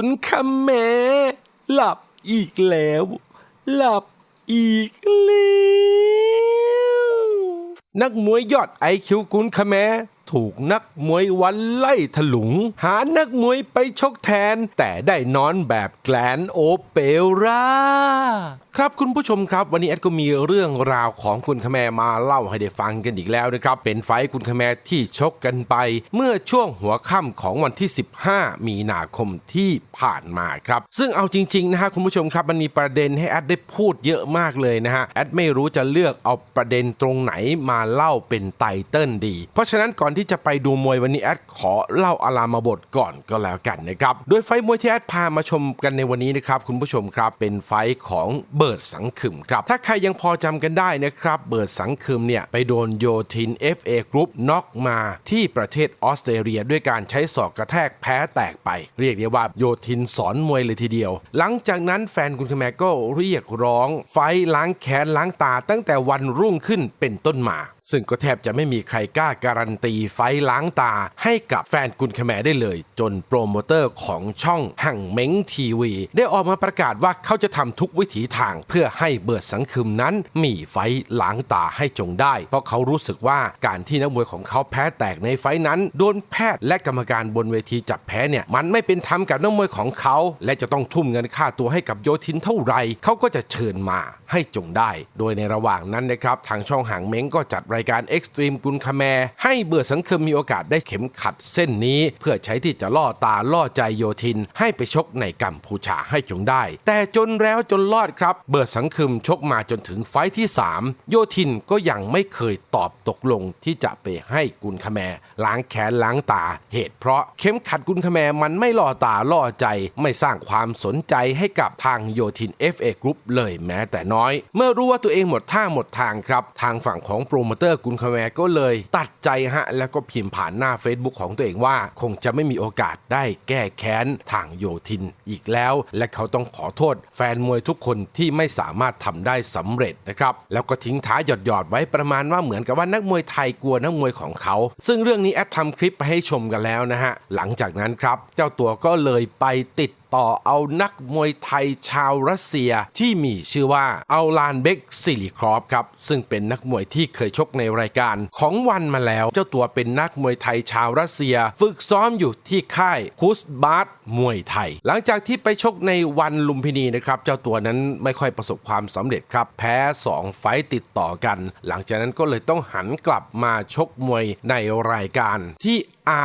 ขุนคำแม่หลับอีกแล้ว หลับอีกแล้ว นักมวยยอดไอคิวกุนคาแม ถูกนักมวยวันไล่ถลุง หานักมวยไปชกแทน แต่ได้นอนแบบแกลนโอเปร่าครับคุณผู้ชมครับ วันนี้แอดก็มีเรื่องราวของคุณคแมมาเล่าให้ได้ฟังกันอีกแล้วนะครับ เป็นไฟคุณคแมที่ชกกันไป เมื่อช่วงหัวค่ำของวันที่ 15 มีนาคมที่ผ่านมาครับ ซึ่งเอาจริงๆนะฮะคุณผู้ชมครับมันมีประเด็นให้แอดได้พูดเยอะมากเลยนะฮะแอดไม่รู้จะเลือกเอาประเด็นตรงไหนมาเล่าเป็นไตเติ้ลดี เพราะฉะนั้นก่อนที่จะไปดูมวยวันนี้แอดขอเล่าอารามาบทก่อนก็แล้วกันนะครับ โดยไฟมวยที่แอดพามาชมกันในวันนี้นะครับคุณผู้ชมครับเป็นไฟของเบิร์ดสังคึมครับ ถ้าใครยังพอจำกันได้นะครับเบิร์ดสังคึมเนี่ยไปโดนโยทิน FA Group น็อกมาที่ประเทศออสเตรเลีย ด้วยการใช้ศอกกระแทกแพ้แตกไป เรียกได้ว่าโยทินสอนมวยเลยทีเดียว หลังจากนั้นแฟนคุณคแมก็เรียกร้อง ไฟล้างแค้นล้างตาตั้งแต่วันรุ่งขึ้นเป็นต้นมา ซึ่งก็แทบจะไม่มีใครกล้าการันตีไฟล้างตาให้กับแฟนกุนคแมได้เลย จนโปรโมเตอร์ของช่องหั่งเม้งทีวี ได้ออกมาประกาศว่าเขาจะทำทุกวิถีทางเพื่อให้เบิดสังคึมนั้นมีไฟล้างตาให้จงได้ เพราะเขารู้สึกว่าการที่นักมวยของเขาแพ้แตกในไฟนั้นโดนแพทย์และกรรมการบนเวทีจับแพ้เนี่ยมันไม่เป็นธรรมกับนักมวยของเขา และจะต้องทุ่มเงินค่าตัวให้กับโยทินเท่าไหร่เขาก็จะเชิญมาให้จงได้ โดยในระหว่างนั้นนะครับทางช่องหางเม้งก็จัดรายการ Extreme กุนคาแมให้เบื่อสังคมมีโอกาสได้เข็มขัดเส้นนี้ เพื่อใช้ที่จะล่อตาล่อใจโยทิน ให้ไปชกในกัมพูชาให้จงได้ แต่จนแล้วจนรอดครับ เบื่อสังคมชกมาจนถึงไฟที่ 3 โยทินก็ยังไม่เคยตอบตกลงที่จะไปให้กุนคาแมล้างแขนล้างตา เหตุเพราะเข็มขัดกุนคาแมมันไม่ล่อตาล่อใจ ไม่สร้างความสนใจให้กับทางโยทิน FA Group เลยแม้แต่น้อย เมื่อรู้ว่าตัวเองหมดท่าหมดทางครับ ทางฝั่งของโปรโมเตอร์กุนคาแมก็เลยตัดใจฮะ แล้วก็พิมพ์ผ่านหน้า Facebook ของตัวเองว่า คงจะไม่มีโอกาสได้แก้แค้นทางโยทินอีกแล้ว และเขาต้องขอโทษ แฟนมวยทุกคนที่ไม่สามารถทำได้สำเร็จนะครับ แล้วก็ทิ้งท้ายหยอดๆไว้ประมาณว่าเหมือนกับว่านักมวยไทยกลัวนักมวยของเขา ซึ่งเรื่องนี้แอดทำคลิปไปให้ชมกันแล้วนะฮะหลังจากนั้นครับ เจ้าตัวก็เลยไปติด ต่อเอานักมวยไทยชาวรัสเซียที่มีชื่อว่าเอัลานเบกซิลิครอฟครับ ซึ่งเป็นนักมวยที่เคยชกในรายการของวันมาแล้ว เจ้าตัวเป็นนักมวยไทยชาวรัสเซีย ฝึกซ้อมอยู่ที่ค่ายคุสบาร์มวยไทย หลังจากที่ไปชกในวันลุมพินีนะครับเจ้าตัวนั้นไม่ค่อยประสบความสำเร็จครับ แพ้ 2 ไฟติดต่อกัน หลังจากนั้นก็เลยต้องหันกลับมาชกมวยในรายการที่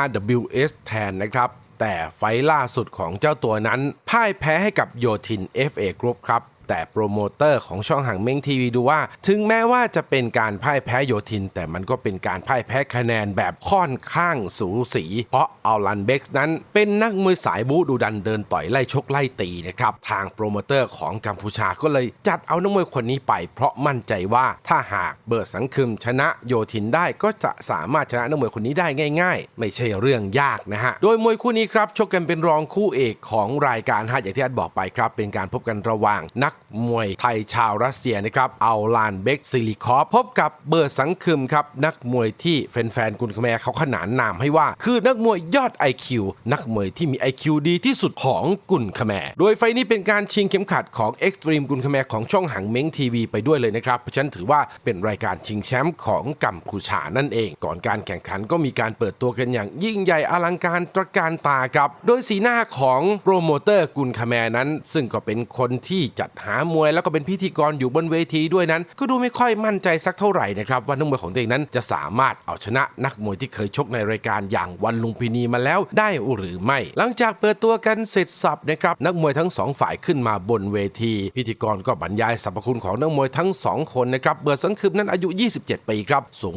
RWS แทนนะครับ แต่ไฟล่าสุดของเจ้าตัวนั้นพ่ายแพ้ให้กับโยทิน FA Group ครับ แต่โปรโมเตอร์ของช่องห่างเม้งทีวีดูว่า ถึงแม้ว่าจะเป็นการพ่ายแพ้โยทิน แต่มันก็เป็นการพ่ายแพ้คะแนนแบบค่อนข้างสูสี เพราะอัลลันเบ็กนั้นเป็นนักมวยสายบูดูดันเดินต่อยไล่ชกไล่ตีนะครับทางโปรโมเตอร์ของกัมพูชาก็เลยจัดเอานักมวยคนนี้ไป เพราะมั่นใจว่าถ้าหากเบิร์สังคึมชนะโยทินได้ก็จะสามารถชนะนักมวยคนนี้ได้ง่าย ๆ ไม่ใช่เรื่องยากนะฮะโดยมวยคู่นี้ครับชกกันเป็นรองคู่เอกของรายการฮะอย่างที่อัดบอกไปครับเป็นการพบกันระหว่างนักมวยไทยชาวรัสเซียนะครับเอัลานเบกซิลิคอฟพบกับเบิร์ดสังคึมครับนักมวยที่แฟนๆกุนคแมเขาขนานนามให้ว่า คือนักมวยยอด IQ นักมวยที่มี IQ ดีที่สุดของกุนคแมโดยไฟนี้เป็นการชิงเข็มขัดของ Extreme กุนคแมของช่องหังเม้งทีวีไปด้วยเลยนะครับเพราะฉะนั้นถือว่าเป็นรายการชิงแชมป์ของกัมพูชานั่นเอง ก่อนการแข่งขันก็มีการเปิดตัวกันอย่างยิ่งใหญ่อลังการตระการตาครับ โดยสีหน้าของโปรโมเตอร์กุนคแมนั้น ซึ่งก็เป็นคนที่จัดหามวยแล้วก็เป็นพิธีกรอยู่บนเวทีด้วยนั้น ก็ดูไม่ค่อยมั่นใจสักเท่าไหร่นะครับว่านักมวยของตัวเองนั้นจะสามารถเอาชนะนักมวยที่เคยชกในรายการอย่างวันลุมพินีมาแล้วได้หรือไม่ หลังจากเปิดตัวกันเสร็จสับนะครับนักมวยทั้งสองฝ่ายขึ้นมาบนเวที พิธีกรก็บรรยายสรรพคุณของนักมวยทั้งสองคนนะครับเบิร์ดสังคืมนั้นอายุ 27 ปีครับสูง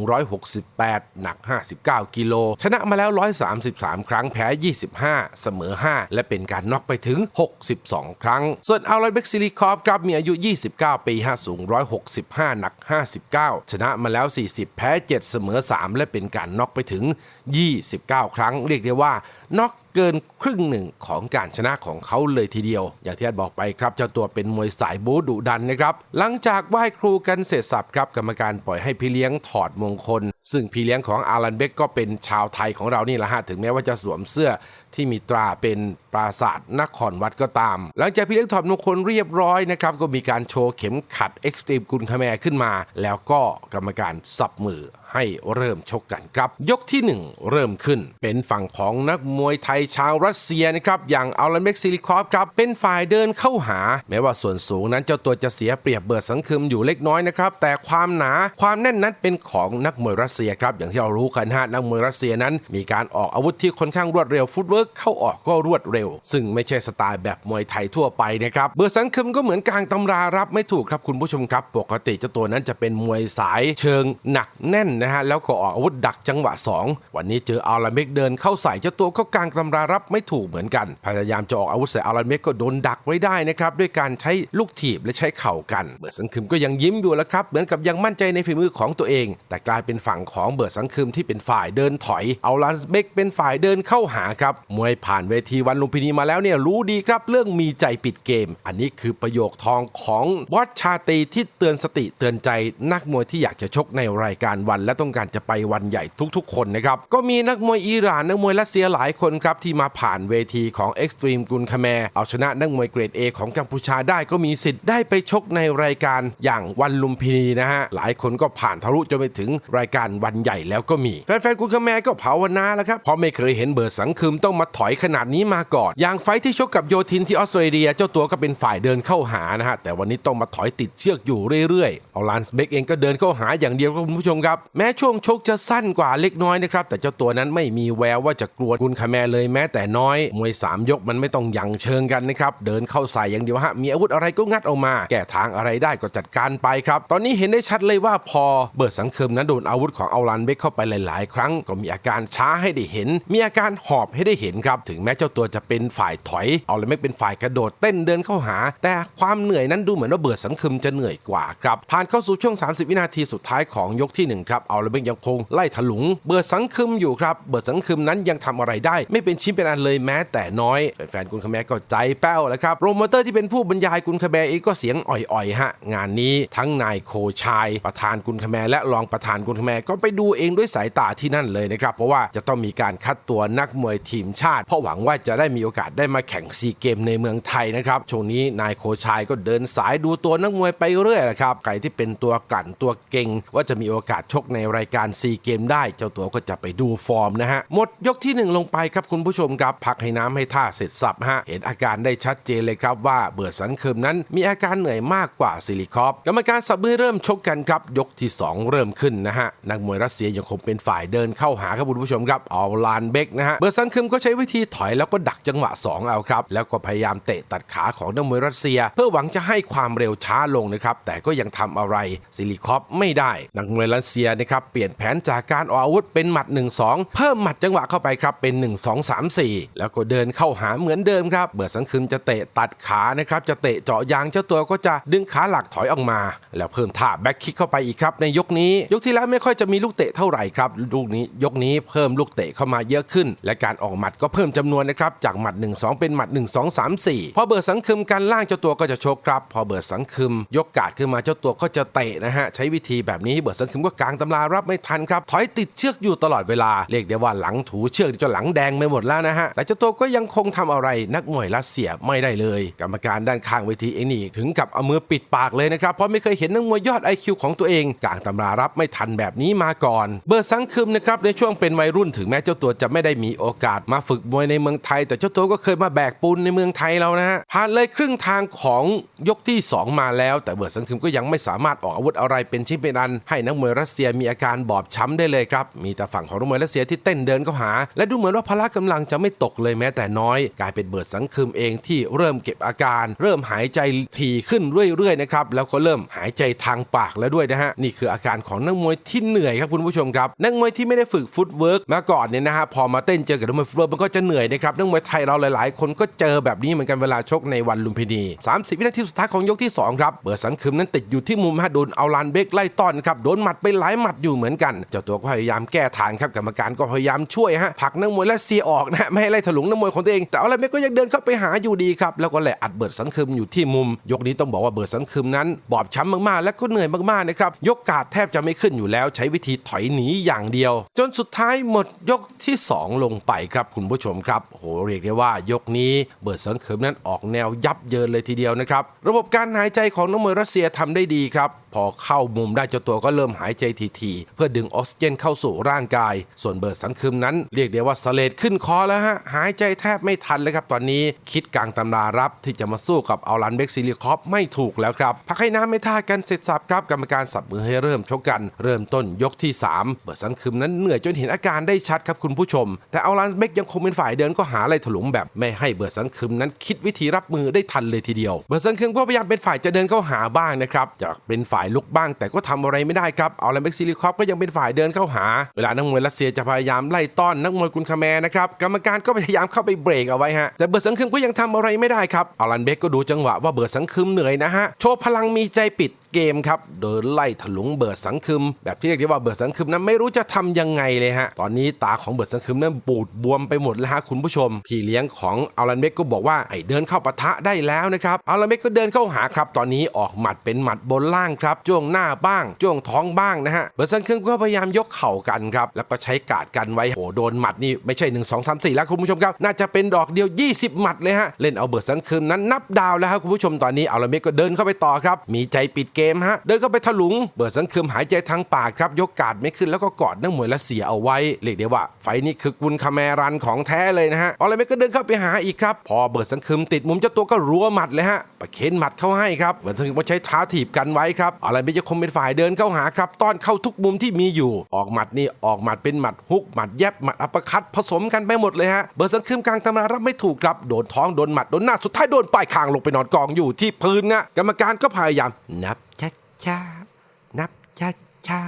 168 หนัก 59 กิโลชนะมาแล้ว 133 ครั้งแพ้ 25 เสมอ 5 และเป็นการน็อกไปถึง 62 ครั้ง ส่วนอัลไลเบกซิลิคอฟครับมีอายุ 29 ปีฮะสูง 165 หนัก 59 ชนะมาแล้ว 40 แพ้ 7 เสมอ 3 และเป็นการน็อกไปถึง 29 ครั้ง เรียกได้ว่าน็อกเกินครึ่งหนึ่งของการชนะของเขาเลยทีเดียว อย่างที่อาจบอกไปครับเจ้าตัวเป็นมวยสายบูดุดันนะครับ หลังจากไหว้ครูกันเสร็จสับครับกรรมการปล่อยให้พี่เลี้ยงถอดมงคล ซึ่งพี่เลี้ยงของอารันเบกก็เป็นชาวไทยของเรานี่แหละฮะถึงแม้ว่าจะสวมเสื้อ ที่มีตราเป็นปราสาทนครวัดก็ตาม หลังจากพี่เล็กถอดมงคลเรียบร้อยนะครับ ก็มีการโชว์เข็มขัดเอ็กซ์ตรีมกุลคแมร์ขึ้นมา แล้วก็กรรมการสับมือให้เริ่มชกกันครับ ยกที่ 1 เริ่มขึ้น เป็นฝั่งของนักมวยไทยชาวรัสเซียนะครับ อย่างอัลลันเมกซิลิคอฟครับ เป็นฝ่ายเดินเข้าหา แม้ว่าส่วนสูงนั้นเจ้าตัวจะเสียเปรียบเบิดสังคึมอยู่เล็กน้อยนะครับ แต่ความหนาความแน่นนั้นเป็นของนักมวยรัสเซียครับ อย่างที่เรารู้กันฮะนักมวยรัสเซียนั้น มีการออกอาวุธที่ค่อนข้างรวดเร็วฟุตเวิร์กเข้าออกก็รวดเร็ว ซึ่งไม่ใช่สไตล์แบบมวยไทยทั่วไปนะครับเบิดสังคึมก็เหมือนกลางตำรารับไม่ถูกครับคุณผู้ชมครับ ปกติเจ้าตัวนั้นจะเป็นมวยสายเชิงหนักแน่นนะฮะแล้วก็ออกอาวุธดักจังหวะ 2 วันนี้เจออาราเมกเดินเข้าใส่เจ้าตัวก็กลางตำรารับไม่ถูกเหมือนกัน พยายามจะออกอาวุธใส่อาราเมกก็โดนดักไว้ได้นะครับด้วยการใช้ลูกถีบและใช้เข่ากัน เบิร์สังคึมก็ยังยิ้มอยู่แล้วครับเหมือนกับยังมั่นใจในฝีมือของตัวเอง แต่กลายเป็นฝั่งของเบิร์สังคึมที่เป็นฝ่ายเดินถอย เอาลันเมกเป็นฝ่ายเดินเข้าหาครับมวยผ่านเวทีวันลุมพินีมาแล้วเนี่ยรู้ดีครับเรื่องมีใจปิดเกม อันนี้คือประโยคทองของบอสชาตีที่เตือนสติเตือนใจนักมวยที่อยากจะชกในรายการวัน และต้องการจะไปวันใหญ่ทุกๆ คนนะครับ ก็มีนักมวยอิหร่านนักมวยรัสเซียหลายคนครับที่มาผ่านเวทีของ Extreme กุลคาแมเอาชนะนักมวยเกรด A ของกัมพูชาได้ก็มีสิทธิ์ได้ไปชกในรายการอย่างวันลุมพินีนะฮะหลายคนก็ผ่านทะลุจนไปถึงรายการวันใหญ่แล้วก็มีแฟนๆกุลคาแมก็ภาวนาแล้วครับเพราะไม่เคยเห็นเบิร์ดสังคืมต้องมาถอยขนาดนี้มาก่อน อย่างไฟที่ชกกับโยทินที่ออสเตรเลีย เจ้าตัวก็เป็นฝ่ายเดินเข้าหานะฮะแต่วันนี้ต้องมาถอยติดเชือกอยู่เรื่อยๆเอาลานสเบกเองก็เดินเข้าหาอย่างเดียวครับคุณผู้ชมครับ แม้ช่วงชกจะสั้นกว่าเล็กน้อยนะครับแต่เจ้าตัวนั้นไม่มีแววว่าจะกลัวกุลคาแมเลยแม้แต่น้อยมวยสามยกมันไม่ต้องยั่งเชิงกันนะครับเดินเข้าใส่อย่างเดียวฮะมีอาวุธอะไรก็งัดออกมา แก้ทางอะไรได้ก็จัดการไปครับตอนนี้เห็นได้ชัดเลยว่าพอเบิร์ดสังเคิมนั้นโดนอาวุธของเอาลันเบกเข้าไปหลาย ๆ ครั้งก็มีอาการช้าให้ได้เห็น มีอาการหอบให้ได้เห็นครับถึงแม้เจ้าตัวจะเป็นฝ่ายถอย เอาลันเบกเป็นฝ่ายกระโดดเต้นเดินเข้าหา แต่ความเหนื่อยนั้นดูเหมือนว่าเบิดสังคมจะเหนื่อยกว่าครับผ่านเข้าสู่ช่วง 30 วินาทีสุดท้ายของยกที่หนึ่งครับเอาลันเบกยังคงไล่ถลุง เบิดสังคมอยู่ครับเบิดสังคมนั้นยังทำอะไรได้ ไม่เป็นชิ้นเป็นอันเลยแม้แต่น้อยแฟนๆกุนคาแมก็ใจแป้วแล้วครับโปรโมเตอร์ที่เป็นผู้บรรยายกุนคาแมเองก็เสียงอ่อยๆฮะงานนี้ทั้งนายโคชายประธานกุนคาแมและรองประธานกุนคาแมก็ไปดูเองด้วยสายตาที่นั่นเลยนะครับเพราะว่าจะต้องมีการคัดตัวนักมวยทีมชาติ เพราะหวังว่าจะได้มีโอกาสได้มาแข่งซีเกมในเมืองไทยนะครับช่วงนี้นายโคชายก็เดินสายดูตัวนักมวยไปเรื่อยแหละครับใครที่เป็นตัวกลั่นตัวเก่ง ว่าจะมีโอกาสชกในรายการซีเกมได้ เจ้าตัวก็จะไปดูฟอร์มนะฮะหมดยกที่หนึ่งลงไปครับคุณผู้ชมครับพักให้น้ำให้ท่าเสร็จสับฮะเห็นอาการได้ชัดเจนเลยครับว่าเบิร์ดสันเคิมนั้นมีอาการเหนื่อยมากกว่าซิลิคอฟกรรมการสับมือเริ่มชกกันครับยกที่ 2 เริ่มขึ้นนะฮะนักมวยรัสเซียยังคงเป็นฝ่ายเดินเข้าหาครับคุณผู้ชมครับเอาลานเบกนะฮะเบิร์ดสันเคิมก็ใช้วิธีถอยแล้วก็ดักจังหวะ 2 เอาครับ แล้วก็พยายามเตะตัดขาของนักมวยรัสเซีย เพื่อหวังจะให้ความเร็วช้าลงนะครับ แต่ก็ยังทำอะไรซิลิคอฟไม่ได้ นักมวยรัสเซียนะครับเปลี่ยนแผนจากการออกอาวุธเป็นหมัด 1-2 เพิ่มหมัดจังหวะเข้าไปครับเป็น 1 2 3 4 แล้วก็เดินเข้าหาเหมือนเดิมครับเบิร์ดสังคืมจะเตะตัดขานะครับจะเตะเจาะยางเจ้าตัวก็จะดึงขาหลักถอยออกมา แล้วเพิ่มท่าแบ็คคิกเข้าไปอีกครับในยกนี้ ยกที่แล้วไม่ค่อยจะมีลูกเตะเท่าไหร่ครับลูกนี้ยกนี้เพิ่มลูกเตะเข้ามาเยอะขึ้น และการออกหมัดก็เพิ่มจำนวนนะครับจากหมัด 1 2 เป็นหมัด 1 2 3 4 พอเบิร์ดสังคมการล่างเจ้าตัวก็จะโชกครับ พอเบิร์ดสังคมยกกาดขึ้นมาเจ้าตัวก็จะเตะนะฮะใช้วิธีแบบนี้เบิร์ดสังคมก็กางตำรารับไม่ทันครับถอยติดเชือกอยู่ตลอดเวลาเรียกได้ว่าหลังถูเชือกจนหลังแดงไปหมดแล้วนะฮะแต่เจ้าตัวก็ยังคงทำอะไรนักมวยรัสเซียไม่ได้เลย กรรมการด้านข้างเวทีเองนี่ถึงกับเอามือปิดปากเลยนะครับเพราะไม่เคยเห็นนักมวยยอด IQ ของตัวเองกางตำรารับไม่ทันแบบนี้มาก่อน เบิร์ดสังคมนะครับในช่วงเป็นวัยรุ่นถึงแม้เจ้าตัวจะไม่ได้มีโอกาสมาฝึกมวยในเมืองไทย แต่เจ้าตัวก็เคยมาแบกปูนในเมืองไทยแล้วนะฮะผ่านเลยครึ่งทางของยกที่ 2 มาแล้ว แต่เบิร์ดสังคืมก็ยังไม่สามารถออกอาวุธอะไรเป็นชิ้นเป็นอัน ให้นักมวยรัสเซียมีอาการบอบช้ำได้เลยครับมีแต่ฝั่งของนักมวยรัสเซียที่เต้นเดินเข้าหา และดูเหมือนว่าพละกำลังจะไม่ตกเลยแม้แต่น้อย กลายเป็นเบิร์ดสังคืมเองที่เริ่มเก็บอาการ เริ่มหายใจถี่ขึ้นเรื่อยๆนะครับแล้วก็เริ่มหายใจทางปากแล้วด้วยนะฮะนี่คืออาการของนักมวยที่เหนื่อยครับคุณผู้ชมครับนักมวยที่ไม่ได้ฝึกฟุตเวิร์กมาก่อนเนี่ยนะฮะพอมาเต้นเจอกับนักมวยฟุตเวิร์กมันก็จะเหนื่อยนะครับนักมวยไทยเราหลายๆ คนก็เจอแบบนี้เหมือนกันเวลาชกในวันลุมพินี 30 วินาทีสุดท้ายของยกที่ 2 ครับเบิร์ดสังคืมนั้นติดอยู่ที่มุมฮะโดนเอาลานเบกไล่ต้อนครับโดนหมัดไปหลายหมัดอยู่เหมือนกัน เจ้าตัวก็พยายามแก้ทางครับกรรมการก็พยายามช่วยฮะผลักนักมวยและเสียออกนะไม่ให้ไล่ถลุงนักมวยของตัวเอง แต่เอาลานเบกก็ยังเดินเข้าไปหาอยู่ดีครับแล้วก็แหละอัดเบิร์ดสังคืมอยู่ที่มุม ยกนี้ต้องบอกว่าเบิร์ดสังคืมนั้น บอบช้ำมากๆ และก็เหนื่อยมากๆนะครับยกกาดแทบจะไม่ขึ้นอยู่แล้ว ใช้วิธีถอยหนีอย่างเดียว จนสุดท้ายหมดยกที่สองลงไปครับคุณผู้ชมครับโหเรียกได้ว่ายกนี้เบิร์ดสังเขิมนั้นออกแนวยับเยินเลยทีเดียวนะครับ ระบบการหายใจของนักมวยรัสเซียทำได้ดีครับ พอเข้ามุมได้เจ้าตัวก็เริ่มหายใจทีๆเพื่อดึงออกซิเจนเข้าสู่ร่างกาย ส่วนเบิร์ดสังคืมนั้น เรียกได้ว่าสเลดขึ้นคอแล้วฮะ หายใจแทบไม่ทันเลยครับตอนนี้คิดกลางตำรารับที่จะมาสู้กับอัลลันเบกซิลิคอฟไม่ถูกแล้วครับ พักให้น้ำไม่ท่ากันเสร็จสับครับกรรมการสับมือให้เริ่มชกกัน เริ่มต้นยกที่ 3 เบิร์ดสังคืมนั้นเหนื่อยจนเห็นอาการได้ชัดครับคุณผู้ชม แต่อัลลันเบกยังคงเป็นฝ่ายเดินก็หาอะไรถลุงแบบไม่ให้เบิร์ดสังคืมนั้นคิดวิธีรับมือได้ทันเลยทีเดียว เบิร์ดสังคืมก็พยายามเป็นฝ่ายจะเดินเข้าหาบ้างนะครับจะเป็นฝ่ายลุกบ้าง แต่ก็ทำอะไรไม่ได้ครับอัลลันเบกซิลิคอฟก็ยังเป็นฝ่ายเดินเข้าหา เวลานักมวยรัสเซียจะพยายามไล่ต้อนนักมวยกุนคาแมนะครับกรรมการก็พยายามเข้าไปเบรกเอาไว้ฮะแต่เบิร์ดสังคึมก็ยังทำอะไรไม่ได้ครับอัลลันเบกก็ดูจังหวะว่าเบิร์ดสังคึมเหนื่อยนะฮะโชว์พลังมีใจปิด เกมครับเดินไล่ถลุงเบิร์ดสังคึม แบบที่เรียกได้ว่าเบิร์ดสังคึมนั้นไม่รู้จะทำยังไงเลยฮะตอนนี้ตาของเบิร์ดสังคึมนั้นปูดบวมไปหมดแล้วฮะคุณผู้ชม พี่เลี้ยงของอัลลันเบกก็บอกว่าไอ้เดินเข้าปะทะได้แล้วนะครับอัลลันเบกก็เดินเข้าหาครับตอนนี้ออกหมัดเป็นหมัดบนล่างครับจ้วงหน้าบ้างจ้วงท้องบ้างนะฮะเบิร์ดสังคึมก็พยายามยกเข่ากันครับแล้วก็ใช้กาดกันไว้โหโดนหมัดนี่ไม่ใช่ 1 2 3 4 แล้วคุณผู้ชมครับ น่าจะเป็นดอกเดียว 20 หมัดเลยฮะเล่นเอาเบิร์ดสังคึมนั้นนับดาวแล้วครับคุณผู้ชมตอนนี้อัลลันเบกก็เดินเข้าไปต่อครับมีใจปิดเกมฮะเดินเข้าไปถลุง เบิดสังคืมหายใจทางปากครับยกกาดไม่ขึ้นแล้วก็กอดนักมวยและเสียเอาไว้เรียกได้ว่า ไฟนี้คือกุนคาแมรันของแท้เลยนะฮะออลเมก็เดินเข้าไปหาอีกครับ พอเบิดสังคืมติดมุมเจ้าตัวก็รัวหมัดเลยฮะประเคนหมัดเข้าให้ครับเบิดสังคมก็ใช้เท้าถีบกันไว้ครับออลเมจะคงเป็นฝ่ายเดินเข้าหาครับต้อนเข้าทุกมุมที่มีอยู่ ออกหมัดนี่ออกหมัดเป็นหมัดฮุกหมัดแยบหมัดอัปเปอร์คัตผสมกันไปหมดเลยฮะเบิดสังคืมกลางตำรารับไม่ถูกครับโดนท้องโดนหมัดโดนหน้าสุดท้ายโดนปลายคางลงไปนอนกองอยู่ที่พื้นนะกรรมการก็พยายามนับ ช้านับช้าช้า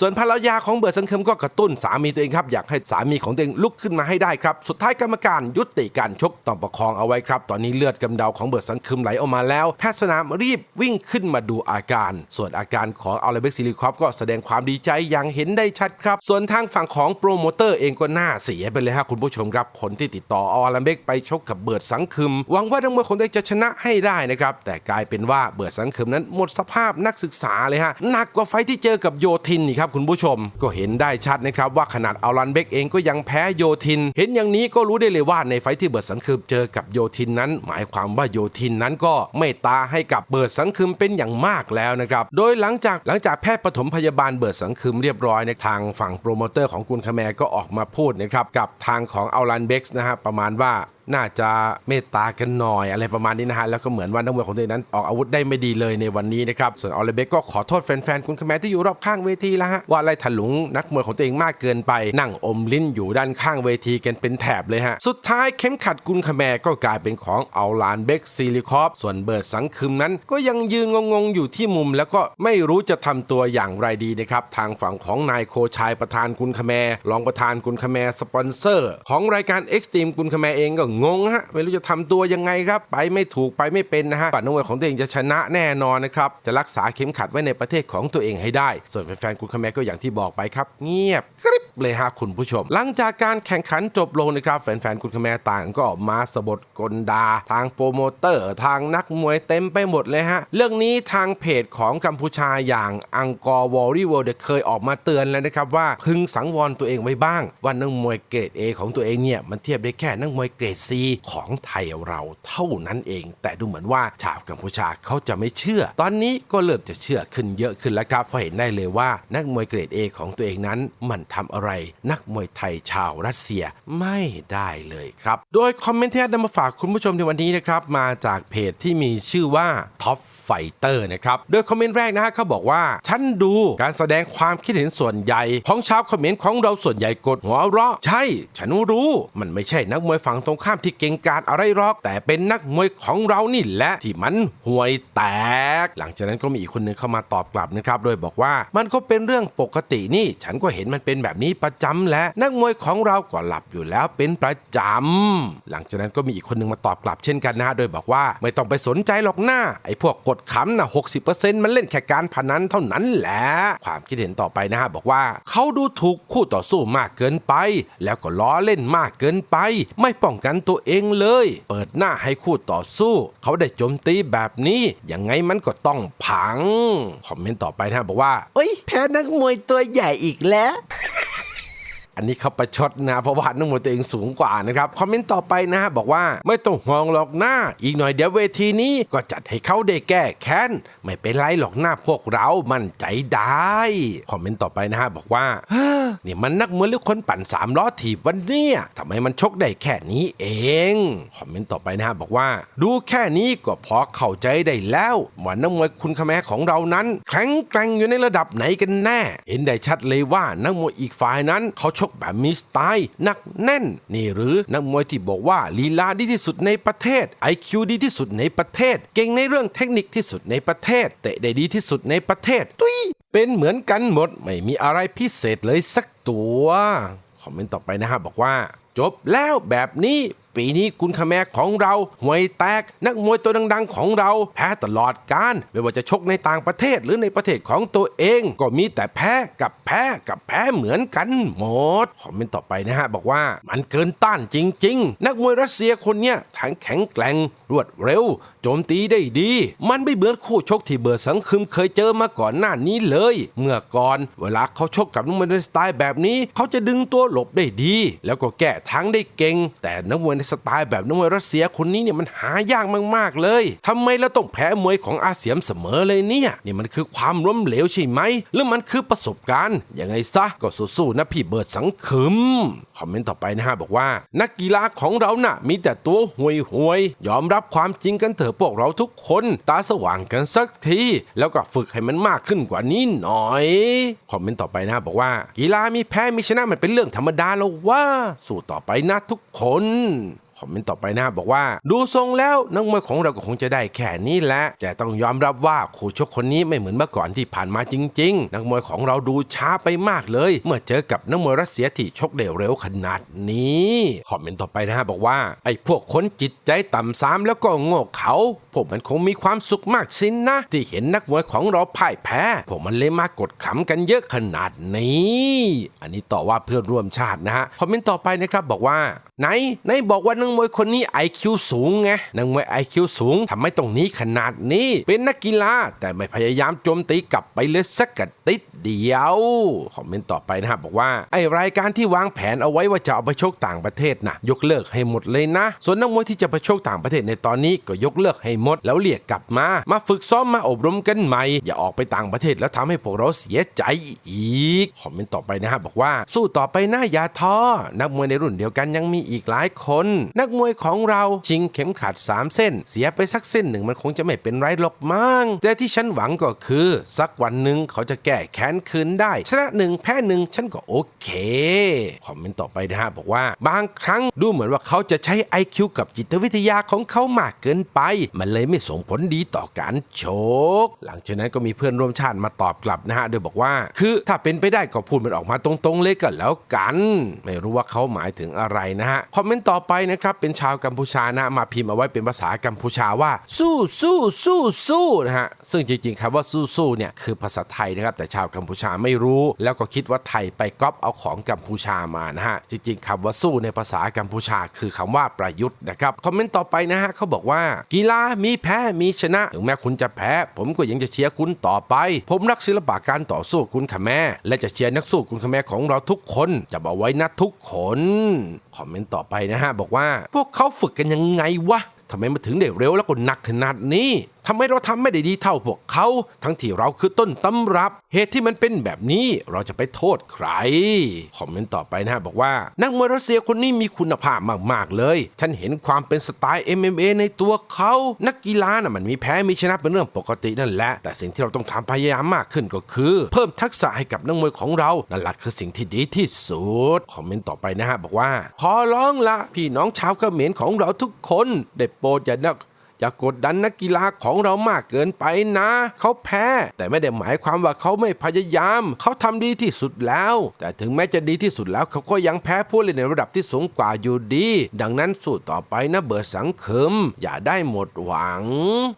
ส่วนภรรยาของเบิร์ดสังเคมก็กระตุ้นสามีตัวเองครับอยากให้สามีของตัวเองลุกขึ้นมาให้ได้ครับ สุดท้ายกรรมการยุติการชกต้อประคองเอาไว้ครับ ตอนนี้เลือดกำเดาของเบิร์ดสังเคมไหลออกมาแล้ว แพทย์สนามรีบวิ่งขึ้นมาดูอาการ ส่วนอาการของอัลเบกซิลิคอฟก็แสดงความดีใจอย่างเห็นได้ชัดครับ ส่วนทางฝั่งของโปรโมเตอร์เองก็น่าเสียไปเลยครับคุณผู้ชมครับคนที่ติดต่ออาอัลเบกไปชกกับเบิร์ดสังคึมหวังว่านักมวยของตัวเองจะชนะให้ได้นะครับแต่กลายเป็นว่าเบิร์ดสังคึมนั้นหมดสภาพนักศึกษาเลยฮะหนักกว่าไฟที่เจอกับโยทินนี่ครับคุณผู้ชม ก็เห็นได้ชัดนะครับว่าขนาดอัลลันเบกเองก็ยังแพ้โยทิน เห็นอย่างนี้ก็รู้ได้เลยว่าในไฟท์ที่เบิร์ดสังคึมเจอกับโยทินนั้น หมายความว่าโยทินนั้นก็ไม่ตาให้กับเบิร์ดสังคึมเป็นอย่างมากแล้วนะครับโดยหลังจากหลังจากแพทย์ปฐมพยาบาลเบิร์ดสังคึมเรียบร้อยในทางฝั่งโปรโมเตอร์ของกุนคาแมรก็ออกมาพูดนะครับกับทางของอัลลันเบกนะฮะประมาณว่าน่าจะเมตตากันหน่อยอะไรประมาณนี้นะฮะแล้วก็เหมือนว่านักมวยของตัวเองนั้นออกอาวุธได้ไม่ดีเลยในวันนี้นะครับส่วนออลเลเบกก็ขอโทษแฟนๆคุณคาแมที่อยู่รอบข้างเวทีแล้วฮะว่าไล่ถลุงนักมวยของตัวเองมากเกินไปนั่งอมลิ้นอยู่ด้านข้างเวทีกันเป็นแถบเลยฮะสุดท้ายเข็มขัดกุนคาแมก็กลายเป็นของเอัลานเบกซิลิคอฟส่วนเบิร์ดสังคึมนั้น ก็ยังยืนงงๆอยู่ที่มุม แล้วก็ไม่รู้จะทำตัวอย่างไรดีนะครับทางฝั่งของนายโคชายประธานกุนคาแมรองประธานกุนคาแมสปอนเซอร์ ของรายการ X Team กุนคแมเองก็งงฮะไม่รู้จะทำตัวยังไงครับ ไปไม่ถูกไปไม่เป็นนะฮะปัดนวยของตัวเองจะชนะแน่นอนนะครับ จะรักษาเข็มขัดไว้ในประเทศของตัวเองให้ได้ ส่วนแฟนๆกุนคาแมก็อย่างที่บอกไปครับ เงียบกริบเลยฮะคุณผู้ชม หลังจากการแข่งขันจบลงนะครับ แฟนๆกุนคาแมต่างก็ออกมาสบดกลดา ทางโปรโมเตอร์ ทางนักมวยเต็มไปหมดเลยฮะเรื่องนี้ทางเพจของกัมพูชาอย่างอังกอร์วอรี่เวิลด์เคยออกมาเตือนแล้วนะครับว่าพึงสังวรตัวเองไว้บ้างว่านักมวยเกรด A ของตัวเองเนี่ยมันเทียบได้แค่นักมวยเกรด C ของไทยเราเท่านั้นเอง แต่ดูเหมือนว่าชาวกัมพูชาเขาจะไม่เชื่อ ตอนนี้ก็เริ่มจะเชื่อขึ้นเยอะขึ้นแล้วครับเพราะเห็นได้เลยว่านักมวยเกรด A ของตัวเองนั้น มันทำอะไร นักมวยไทยชาวรัสเซียไม่ได้เลยครับ โดยคอมเมนต์ที่นำมาฝากคุณผู้ชมในวันนี้นะครับมาจากเพจที่มีชื่อว่า Top Fighter นะครับโดยคอมเมนต์แรกนะฮะเขาบอกว่าฉันดูการแสดงความคิดเห็นส่วนใหญ่ของชาวคอมเมนต์ของเราส่วนใหญ่กดหัวเราะใช่ ฉันรู้มันไม่ใช่นักมวยฝั่งตรงข้ามที่เก่งกาจอะไรหรอก แต่เป็นนักมวยของเรานี่แหละที่มันห่วยแตก หลังจากนั้นก็มีอีกคนหนึ่งเข้ามาตอบกลับนะครับ โดยบอกว่ามันก็เป็นเรื่องปกตินี่ ฉันก็เห็นมันเป็นแบบนี้ประจำและนักมวยของเราก็หลับอยู่แล้วเป็นประจำหลังจากนั้นก็มีอีกคนหนึ่งมาตอบกลับเช่นกันนะฮะโดยบอกว่าไม่ต้องไปสนใจหรอกหน้าไอ้พวกกดขำนะ60%มันเล่นแค่การพนันเท่านั้นแหละความคิดเห็นต่อไปนะฮะบอกว่าเขาดูถูกคู่ต่อสู้มากเกินไป แล้วก็ล้อเล่นมากเกินไป ไม่ป้องกันตัวเองเลย เปิดหน้าให้คู่ต่อสู้ เขาได้โจมตีแบบนี้ยังไงมันก็ต้องผัง คอมเมนต์ต่อไปนะฮะบอกว่า เอ้ย แพ้นักมวยตัวใหญ่อีกแล้ว อันนี้เขาประชดนะเพราะว่านักมวยตัวเองสูงกว่านะครับคอมเมนต์ต่อไปนะฮะบอกว่าไม่ต้องห่วงหรอกหน้า อีกหน่อยเดี๋ยวเวทีนี้ก็จัดให้เขาได้แก้แค้นไม่เป็นไรหรอกหน้าพวกเรามั่นใจได้คอมเมนต์ต่อไปนะฮะบอกว่าเฮ้อนี่มันนักมวยหรือคนปั่นสามล้อถีบวันเนี่ยทำไมมันชกได้แค่นี้เองคอมเมนต์ต่อไปนะฮะบอกว่า ดูแค่นี้ก็พอเข้าใจได้แล้วว่านักมวยคุณขแมของเรานั้นแข็งแกร่งอยู่ในระดับไหนกันแน่ เห็นได้ชัดเลยว่านักมวยอีกฝ่ายนั้นเขาชกแบบมีสไตล์หนักแน่น นี่หรือนักมวยที่บอกว่าลีลาดีที่สุดในประเทศ IQ ดีที่สุดในประเทศ เก่งในเรื่องเทคนิคที่สุดในประเทศเตะได้ดีที่สุดในประเทศ ตุ้ยเป็นเหมือนกันหมดไม่มีอะไรพิเศษเลยสักตัว คอมเมนต์ต่อไปนะฮะบอกว่า จบแล้วแบบนี้ ปีนี้กุนคาแมกของเราห่วยแตก นักมวยตัวดังๆ ของเราแพ้ตลอดการ ไม่ว่าจะชกในต่างประเทศหรือในประเทศของตัวเอง ก็มีแต่แพ้กับแพ้กับแพ้เหมือนกันหมดคอมเมนต์ต่อไปนะฮะ บอกว่ามันเกินต้านจริง ๆ นักมวยรัสเซียคนเนี้ยทั้งแข็งแกร่งรวดเร็ว โจมตีได้ดี มันไม่เหมือนคู่ชกที่เบอร์สังคึมเคยเจอมาก่อนหน้านี้เลย เมื่อก่อนเวลาเขาชกกับนักมวยในสไตล์แบบนี้ เขาจะดึงตัวหลบได้ดี แล้วก็แก้ทั้งได้เก่ง แต่นักมวยในสไตล์แบบนักมวยรัสเซียคนนี้เนี่ยมันหายากมากๆเลยทำไมเราต้องแพ้มวยของอาเซียนเสมอเลยเนี่ยนี่มันคือความล้มเหลวใช่ไหมหรือมันคือประสบการณ์ยังไงซะก็สู้ๆนะพี่เบิร์ดสังคมคอมเมนต์ต่อไปนะฮะบอกว่า นักกีฬาของเราน่ะมีแต่ตัวห่วยห่วยๆยอมรับความจริงกันเถอะพวกเราทุกคนตาสว่างกันสักที แล้วก็ฝึกให้มันมากขึ้นกว่านี้หน่อยคอมเมนต์ต่อไปนะฮะบอกว่า กีฬามีแพ้มีชนะมันเป็นเรื่องธรรมดาแล้วว่า สู้ต่อไปนะทุกคน อมเมนต์ต่อไปนะบอกว่า ดูทรงแล้วนักมวยของเราก็คงจะได้แค่นี้แหละแต่ต้องยอมรับว่าคู่ชกคนนี้ไม่เหมือนเมื่อก่อนที่ผ่านมาจริง ๆ นักมวยของเราดูช้าไปมากเลย เมื่อเจอกับนักมวยรัสเซียที่ชกได้เร็วขนาดนี้คอมเมนต์ต่อไปนะฮะบอกว่าไอ้พวกคนจิตใจต่ำซ้ำแล้วก็โง่เขาพวกมันคงมีความสุขมากสินนะ ที่เห็นนักมวยของเราพ่ายแพ้พวกมันเลยมากดขำกันเยอะขนาดนี้ อันนี้ต่อว่าเพื่อนร่วมชาตินะฮะคอมเมนต์ต่อไปนะครับบอกว่า ไหนไหนบอกว่านักมวยคนนี้ IQ สูงไงนักมวย IQ สูงทำไมตรงนี้ขนาดนี้ เป็นนักกีฬาแต่ไม่พยายามโจมตีกลับไปเลยสักกติดเดียวคอมเมนต์ต่อไปนะฮะบอกว่าไอรายการที่วางแผนเอาไว้ว่าจะเอาไปชกต่างประเทศนะยกเลิกให้หมดเลยนะ ส่วนนักมวยที่จะไปชกต่างประเทศในตอนนี้ก็ยกเลิกให้หมด แล้วเรียกกลับมา มาฝึกซ้อมมาอบรมกันใหม่ อย่าออกไปต่างประเทศแล้วทำให้พวกเราเสียใจอีกคอมเมนต์ต่อไปนะฮะบอกว่า สู้ต่อไปนะอย่าท้อนักมวยในรุ่นเดียวกันยังมีอีอีกหลายคน นักมวยของเราชิงเข็มขัด 3 เส้น เสียไปสักเส้นหนึ่งมันคงจะไม่เป็นไรหรอกมั้งแต่ที่ฉันหวังก็คือ สักวันหนึ่งเขาจะแก้แค้นคืนได้ชนะหนึ่งแพ้หนึ่งฉันก็โอเคคอมเมนต์ต่อไปนะฮะบอกว่า บางครั้งดูเหมือนว่าเขาจะใช้ IQ กับจิตวิทยาของเขามากเกินไป มันเลยไม่ส่งผลดีต่อการชกหลังจากนั้นก็มีเพื่อนร่วมชาติมาตอบกลับนะฮะโดยบอกว่า คือถ้าเป็นไปได้ก็พูดมันออกมาตรงๆเลยก็แล้วกัน ไม่รู้ว่าเขาหมายถึงอะไรนะฮะคอมเมนต์ต่อไปนะครับ เป็นชาวกัมพูชานะมาพิมพ์เอาไว้เป็นภาษากัมพูชาว่า สู้สู้สู้สู้นะฮะ ซึ่งจริงๆคำว่าสู้สู้เนี่ยคือภาษาไทยนะครับ แต่ชาวกัมพูชาไม่รู้ แล้วก็คิดว่าไทยไปก๊อปเอาของกัมพูชามานะฮะ จริงๆคำว่าสู้ในภาษากัมพูชา คือคำว่าประยุทธ์นะครับ คอมเมนต์ต่อไปนะฮะเขาบอกว่า กีฬามีแพ้มีชนะ ถึงแม้คุณจะแพ้ ผมก็ยังจะเชียร์คุณต่อไป ผมรักศิลปะการต่อสู้คุณค่ะแม่และจะเชียร์นักสู้คุณค่ะแม่ของเราทุกคนจะเอาไว้นะทุกคน คอมเมนต์ต่อไปนะฮะ บอกว่าพวกเขาฝึกกันยังไงวะทำไมมาถึงได้เร็วแล้วก็หนักขนาดนี้ทำไมเราทำไม่ได้ดีเท่าพวกเขา ทั้งที่เราคือต้นตำรับ เหตุที่มันเป็นแบบนี้เราจะไปโทษใคร คอมเมนต์ต่อไปนะฮะบอกว่า นักมวยรัสเซียคนนี้มีคุณภาพมาก ๆ เลย ฉันเห็นความเป็นสไตล์ MMA ในตัวเขา นักกีฬาน่ะมันมีแพ้มีชนะเป็นเรื่องปกตินั่นแหละ แต่สิ่งที่เราต้องทำพยายามมากขึ้นก็คือ เพิ่มทักษะให้กับนักมวยของเรานั่นแหละคือสิ่งที่ดีที่สุดคอมเมนต์ต่อไปนะฮะบอกว่า ขอร้องละพี่น้องชาวเขมรของเราทุกคนได้โปรดอย่านัก อย่ากดดันนักกีฬาของเรามากเกินไปนะ เขาแพ้ แต่ไม่ได้หมายความว่าเขาไม่พยายาม เขาทำดีที่สุดแล้ว แต่ถึงแม้จะดีที่สุดแล้วเขาก็ยังแพ้ผู้เล่นในระดับที่สูงกว่าอยู่ดี ดังนั้นสู้ต่อไปนะเบิร์ดสังคมอย่าได้หมดหวัง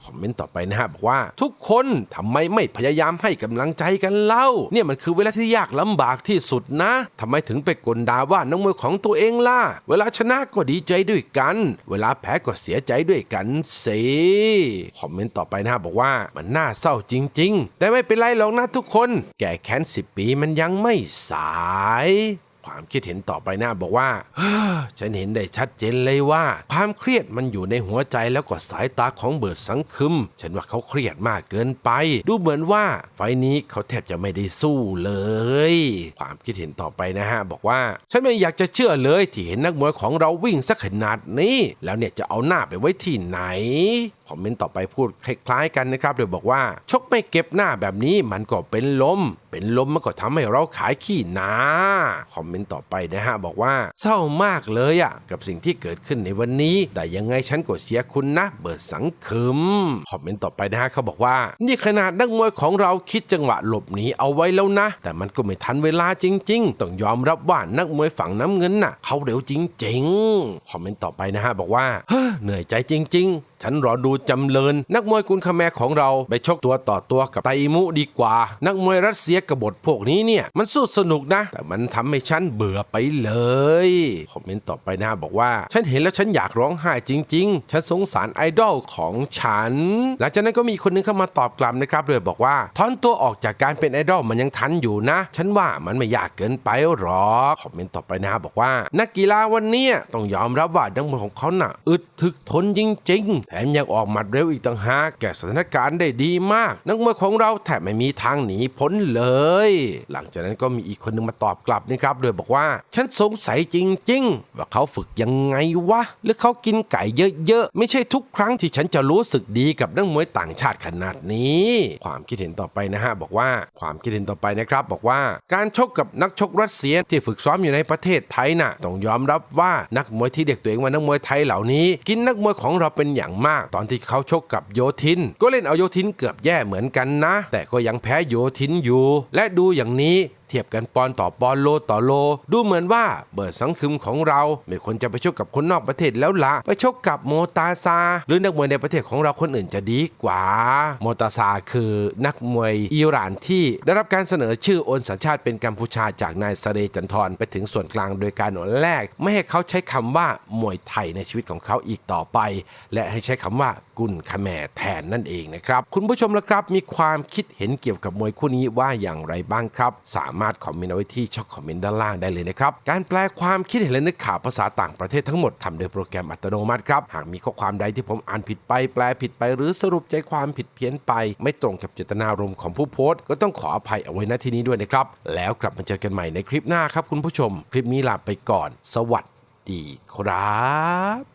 คอมเมนต์ต่อไปนะฮะบอกว่า ทุกคนทำไมไม่พยายามให้กำลังใจกันเล่า เนี่ยมันคือเวลาที่ยากลำบากที่สุดนะทำไมถึงไปกลด่าว่านักมวยของตัวเองล่ะเวลาชนะก็ดีใจด้วยกัน เวลาแพ้ก็เสียใจด้วยกันสิคอมเมนต์ต่อไปนะบอกว่ามันน่าเศร้าจริง ๆ แต่ไม่เป็นไรหรอกนะทุกคน แก่แค้นสิบปีมันยังไม่สาย ความคิดเห็นต่อไปหน้าบอกว่า ฉันเห็นได้ชัดเจนเลยว่า ความเครียดมันอยู่ในหัวใจแล้วก็สายตาของเบิร์ดสังคึม ฉันว่าเขาเครียดมากเกินไป ดูเหมือนว่าไฟนี้เขาแทบจะไม่ได้สู้เลย ความคิดเห็นต่อไปนะฮะ บอกว่า ฉันไม่อยากจะเชื่อเลยที่เห็นนักมวยของเราวิ่งสักขนาดนี้ แล้วเนี่ยจะเอาหน้าไปไว้ที่ไหนคอมเมนต์ต่อไปพูดคล้ายๆกันนะครับ โดยบอกว่า ชกไม่เก็บหน้าแบบนี้มันก็เป็นลม เป็นลมมันก็ทำให้เราขายขี้หนาคอมเมนต์ต่อไปนะฮะ บอกว่าเศร้ามากเลยอะกับสิ่งที่เกิดขึ้นในวันนี้ แต่ยังไงฉันก็เชียร์คุณนะ เบิดสังคมคอมเมนต์ต่อไปนะฮะเขาบอกว่า นี่ขนาดนักมวยของเราคิดจังหวะหลบหนีเอาไว้แล้วนะ แต่มันก็ไม่ทันเวลาจริง ๆ ต้องยอมรับว่านักมวยฝั่งน้ำเงินน่ะเขาเร็วจริงๆคอมเมนต์ต่อไปนะฮะบอกว่าเฮ้อเหนื่อยใจจริง ๆ ฉันรอดูจำเริญ นักมวยกุนคาแมของเราไปชกตัวต่อตัวกับไตมุดีกว่า นักมวยรัสเซียกบฏพวกนี้เนี่ย มันสู้สนุกนะ แต่มันทำให้ฉันเบื่อไปเลยคอมเมนต์ต่อไปนะบอกว่า ฉันเห็นแล้วฉันอยากร้องไห้จริง ๆ ฉันสงสารไอดอลของฉัน หลังจากนั้นก็มีคนนึงเข้ามาตอบกลับนะครับโดยบอกว่าถอนตัวออกจากการเป็นไอดอลมันยังทันอยู่นะ ฉันว่ามันไม่ยากเกินไปหรอกคอมเมนต์ต่อไปนะบอกว่า นักกีฬาวันนี้ต้องยอมรับว่านักมวยของเขาน่ะอึดถึกทนจริง ๆ แถมยังออกหมัดเร็วอีกต่างหากแก้สถานการณ์ได้ดีมาก นักมวยของเราแทบไม่มีทางหนีพ้นเลย หลังจากนั้นก็มีอีกคนนึงมาตอบกลับนะครับโดยบอกว่าฉันสงสัยจริง ๆ ว่าเขาฝึกยังไงวะหรือเขากินไก่เยอะๆไม่ใช่ทุกครั้งที่ฉันจะรู้สึกดีกับนักมวยต่างชาติขนาดนี้ ความคิดเห็นต่อไปนะฮะบอกว่าความคิดเห็นต่อไปนะครับบอกว่าการชกกับนักชกรัสเซียที่ฝึกซ้อมอยู่ในประเทศไทยน่ะต้องยอมรับว่านักมวยที่เด็กตัวเองว่านักมวยไทยเหล่านี้ กินนักมวยของเราเป็นอย่างมากตอนที่ที่เขาชกกับโยทิน ก็เล่นเอาโยทินเกือบแย่เหมือนกันนะ แต่ก็ยังแพ้โยทินอยู่ และดูอย่างนี้ ทียบกันปอนต่อปอนโลต่อโล ดูเหมือนว่าเบิร์ดสังคึมของเราไม่ควรจะไปชกกับคนนอกประเทศแล้วละไปชกกับโมตาซา หรือนักมวยในประเทศของเราคนอื่นจะดีกว่า โมตาซาคือนักมวยอิหร่านที่ได้รับการเสนอชื่อโอนสัญชาติเป็นกัมพูชาจากนายสเรจันทรไปถึงส่วนกลางโดยการแรก ไม่ให้เขาใช้คำว่ามวยไทยในชีวิตของเขาอีกต่อไป และให้ใช้คำว่ากุนคาแมแทนนั่นเองนะครับ คุณผู้ชมละครับมีความคิดเห็นเกี่ยวกับมวยคู่นี้ว่าอย่างไรบ้างครับ สามารถคอมเมนต์เอาไว้ที่ช่องคอมเมนต์ด้านล่างได้เลยนะครับ การแปลความคิดเห็นและนึกข่าวภาษาต่างประเทศทั้งหมดทำโดยโปรแกรมอัตโนมัติครับ หากมีข้อความใดที่ผมอ่านผิดไป แปลผิดไป หรือสรุปใจความผิดเพี้ยนไป ไม่ตรงกับเจตนารมณ์ของผู้โพสต์ ก็ต้องขออภัยเอาไว้ณที่นี้ด้วยนะครับ แล้วกลับมาเจอกันใหม่ในคลิปหน้าครับคุณผู้ชม คลิปนี้ลาไปก่อน สวัสดีครับ